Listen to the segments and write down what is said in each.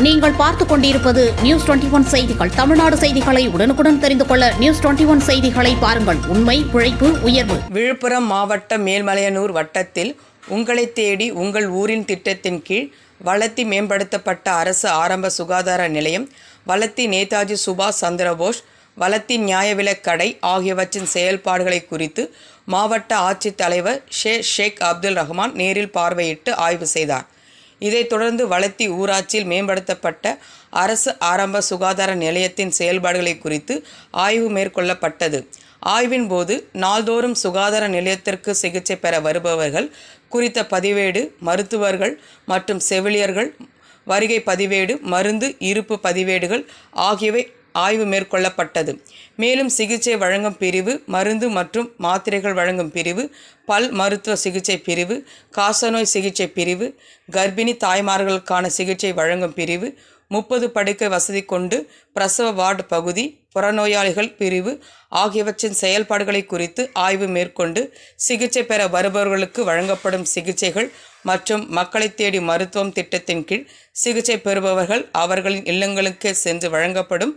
நீங்கள் பார்த்துக் கொண்டிருப்பது நியூஸ் டுவெண்டி ஒன் செய்திகள். தமிழ்நாடு செய்திகளை உடனுக்குடன் தெரிந்து கொள்ள நியூஸ் டுவெண்டி ஒன் செய்திகளை பாருங்கள். உண்மை உழைப்பு உயர்வு. விழுப்புரம் மாவட்ட மேல்மலையனூர் வட்டத்தில் உங்களை தேடி உங்கள் ஊரின் திட்டத்தின் கீழ் வளர்த்தி மேம்படுத்தப்பட்ட அரசு ஆரம்ப சுகாதார நிலையம் வளர்த்தி நேதாஜி சுபாஷ் சந்திரபோஸ் வளர்த்தி நியாய விலைக் கடை ஆகியவற்றின் செயல்பாடுகளை குறித்து மாவட்ட ஆட்சித்தலைவர் ஷே ஷேக் அப்துல் ரஹ்மான் நேரில் பார்வையிட்டு ஆய்வு செய்தார். இதைத் தொடர்ந்து வளத்தி ஊராட்சியில் மேம்படுத்தப்பட்ட அரசு ஆரம்ப சுகாதார நிலையத்தின் செயல்பாடுகளை குறித்து ஆய்வு மேற்கொள்ளப்பட்டது. ஆய்வின் போது நாள்தோறும் சுகாதார நிலையத்திற்கு சிகிச்சை பெற வருபவர்கள் குறித்த பதிவேடு மருத்துவர்கள் மற்றும் செவிலியர்கள் வருகை பதிவேடு மருந்து இருப்பு பதிவேடுகள் ஆகியவை ஆய்வு மேற்கொள்ளப்பட்டது. மேலும் சிகிச்சை வழங்கும் பிரிவு மருந்து மற்றும் மாத்திரைகள் வழங்கும் பிரிவு பல் மருத்துவ சிகிச்சை பிரிவு காசநோய் சிகிச்சை பிரிவு கர்ப்பிணி தாய்மார்களுக்கான சிகிச்சை வழங்கும் பிரிவு முப்பது படுக்கை வசதி கொண்டு பிரசவ வார்டு பகுதி புறநோயாளிகள் பிரிவு ஆகியவற்றின் செயல்பாடுகளை குறித்து ஆய்வு மேற்கொண்டு சிகிச்சை பெற வருபவர்களுக்கு வழங்கப்படும் சிகிச்சைகள் மற்றும் மக்களை தேடி மருத்துவம் திட்டத்தின் கீழ் சிகிச்சை பெறுபவர்கள் அவர்களின் இல்லங்களுக்கே சென்று வழங்கப்படும்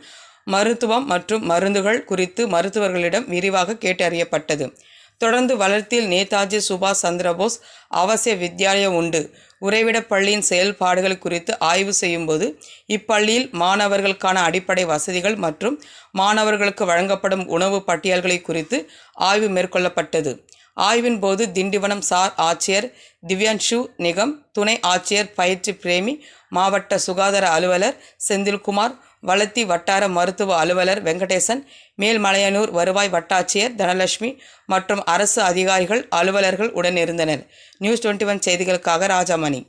மருத்துவம் மற்றும் மருந்துகள் குறித்து மருத்துவர்களிடம் விரிவாக கேட்டறியப்பட்டது. தொடர்ந்து வளர்த்தியில் நேதாஜி சுபாஷ் சந்திரபோஸ் அவசிய வித்யாலயம் உண்டு. உறைவிடப் பள்ளியின் செயல்பாடுகள் குறித்து ஆய்வு செய்யும்போது இப்பள்ளியில் மாணவர்களுக்கான அடிப்படை வசதிகள் மற்றும் மாணவர்களுக்கு வழங்கப்படும் உணவு பட்டியல்களை குறித்து ஆய்வு மேற்கொள்ளப்பட்டது. ஆய்வின் போது திண்டிவனம் சார் ஆட்சியர் திவ்யான்ஷு நிகம் துணை ஆட்சியர் பயிற்சி பிரேமி மாவட்ட சுகாதார அலுவலர் செந்தில்குமார் வளத்தி வட்டார மருத்துவ அலுவலர் வெங்கடேசன் மேல்மலையனூர் வருவாய் வட்டாட்சியர் தனலட்சுமி மற்றும் அரசு அதிகாரிகள் அலுவலர்கள் உடனிருந்தனர் நியூஸ் டுவெண்ட்டி ஒன் செய்திகளுக்காக ராஜாமணி.